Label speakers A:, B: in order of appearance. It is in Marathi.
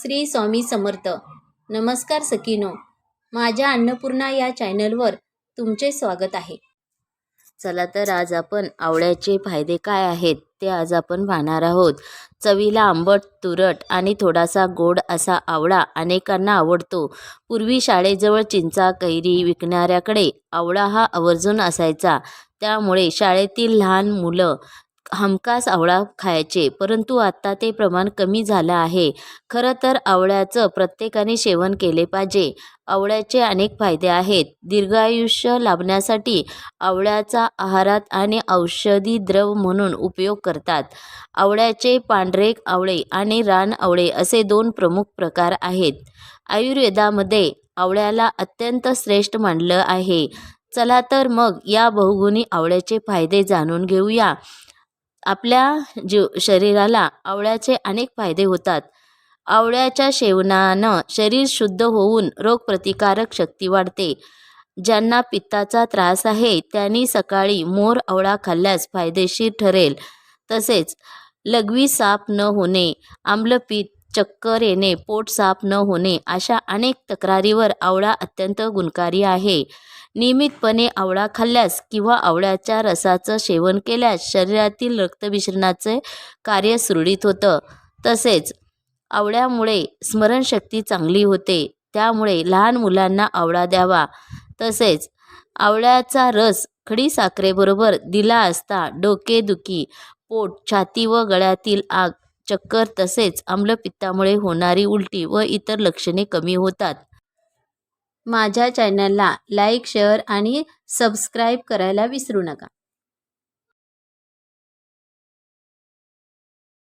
A: श्री स्वामी समर्थ. नमस्कार सकीनो माझ्या अन्नपूर्णा या चॅनलवर तुमचे स्वागत आहे.
B: चला तर आज आपण आवळ्याचे फायदे काय आहेत ते आज आपण पाहणार आहोत. चवीला आंबट तुरट आणि थोडासा गोड असा आवळा अनेकांना आवडतो. पूर्वी शाळेजवळ चिंचा कैरी विकणाऱ्याकडे आवळा हा आवर्जून असायचा. त्यामुळे शाळेतील लहान मुलं हमखास आवळा खायचे परंतु आता ते प्रमाण कमी झालं आहे. खरं तर आवळ्याचं प्रत्येकाने सेवन केले पाहिजे. आवळ्याचे अनेक फायदे आहेत. दीर्घायुष्य लाभण्यासाठी आवळ्याचा आहारात आणि औषधी द्रव म्हणून उपयोग करतात. आवळ्याचे पांढरे आवळे आणि रान आवळे असे दोन प्रमुख प्रकार आहेत. आयुर्वेदामध्ये आवळ्याला अत्यंत श्रेष्ठ मानलं आहे. चला तर मग या बहुगुणी आवळ्याचे फायदे जाणून घेऊया. आपल्या जीव शरीराला आवळ्याचे अनेक फायदे होतात. आवळ्याच्या सेवनानं शरीर शुद्ध होऊन रोगप्रतिकारक शक्ती वाढते. ज्यांना पित्ताचा त्रास आहे त्यांनी सकाळी मोर आवळा खाल्ल्यास फायदेशीर ठरेल. तसेच लघवी साफ न होणे आम्लपीत चक्कर येणे पोट साफ न होणे अशा अनेक तक्रारीवर आवळा अत्यंत गुणकारी आहे. नियमितपणे आवळा खाल्ल्यास किंवा आवळ्याच्या रसाचं सेवन केल्यास शरीरातील रक्तमिश्रणाचे कार्य सुरळीत होतं. तसेच आवळ्यामुळे स्मरणशक्ती चांगली होते. त्यामुळे लहान मुलांना आवळा द्यावा. तसेच आवळ्याचा रस खडी साखरेबरोबर दिला असता डोकेदुखी पोट छाती व गळ्यातील आग चक्कर तसेच आम्लपित्तामुळे होणारी उलटी व इतर लक्षणे कमी होतात.
A: माझ्या चॅनलला लाईक शेअर आणि सबस्क्राईब करायला विसरू नका.